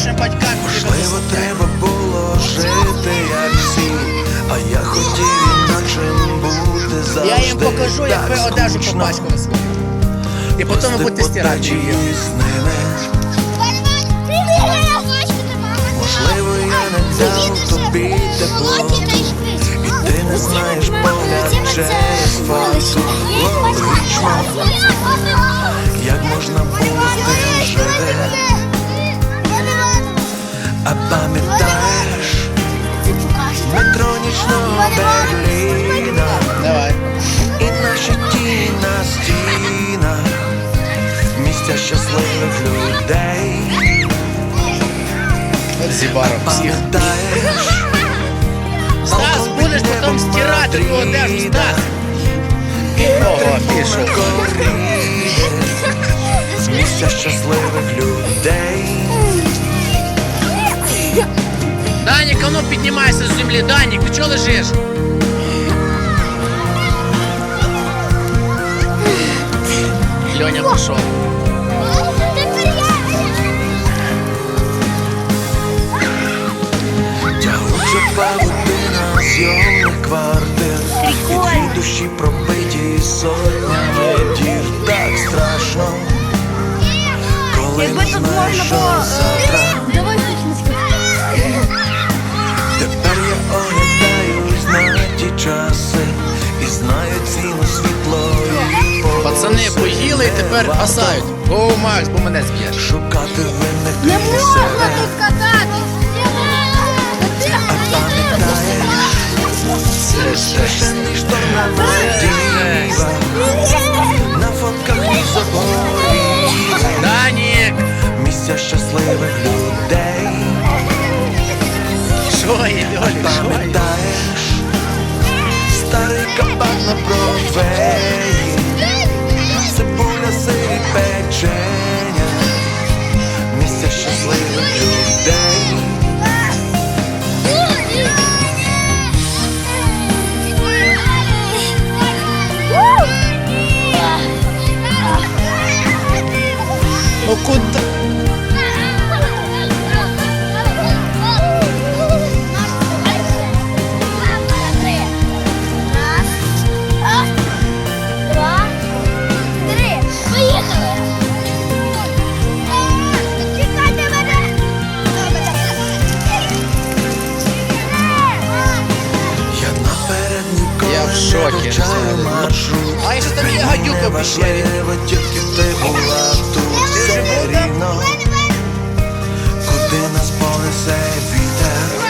нашим батькам Можливо, треба було жити, як всі, а я хотів інакшим бути завжди. Я їм покажу, як ви одежу свою. І потім ви будете стирати її. Можливо, я не дав тобі тепло, і ти не знаєш погляд через. Логічно, як можна було а пам'ятаєш метро нічного Берліна Давай. і наші тіні на стінах, місця щасливих людей. Зібаром всіх. Пам'ятаєш, Стас, будеш потім стирати ту одежу, Стас. Ого, пішов. місця щасливих людей. Данік, а ну піднімайся з землі. Данік, ти чого лежиш? Льоня пішов. Тягуча павутина зйомних квартир І дві душі пробиті сотнями дір Так страшно, коли Якби не тут знаєш, можна що було. завтра Тепер гасають. О, Макс, бо мене зб'єш. Шукати винних Не можна тут кататись. Страшенний шторм на Мальдівах На фотках ні заборів Данік! Місця щасливих людей Що є, Льолік, що є? Пам'ятаєш Старий кабак на і печення Місця щасливих людей шокі. А якщо там є гадюка в пещері? Тільки ти була тут все рівно Куди нас понесе вітер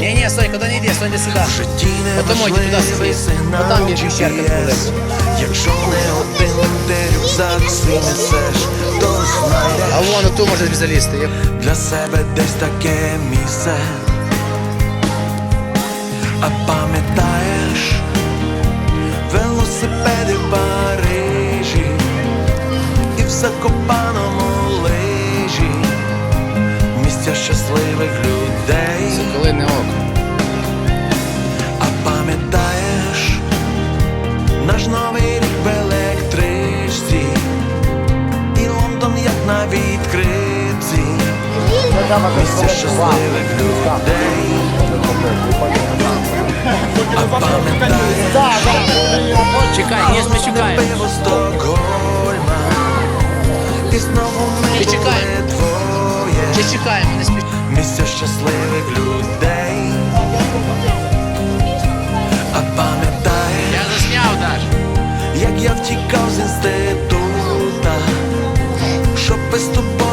Ні, ні, стой, куди не йди, стой, не сюди. В житті Потому йди туди сиди. сигнал Отам є пещерка GPS. Якщо не один ти рюкзак свій несеш, то знайдеш А вон оту може залізти. Для себе десь таке місце. А пам'ятаєш велосипеди в Парижі і в Закопаному лижі місця щасливих людей. Соколине око. А пам'ятаєш наш новий рік в електричці і Лондон як на відкритці. Місця щасливих людей. Чекай, не спочекай. Ми чекаємо. Чи чекаємо, не спіш. Місце щасливих людей. А пам'ятаєш? Я засняв Даш. Як я втікав з інститута, щоб без тобою.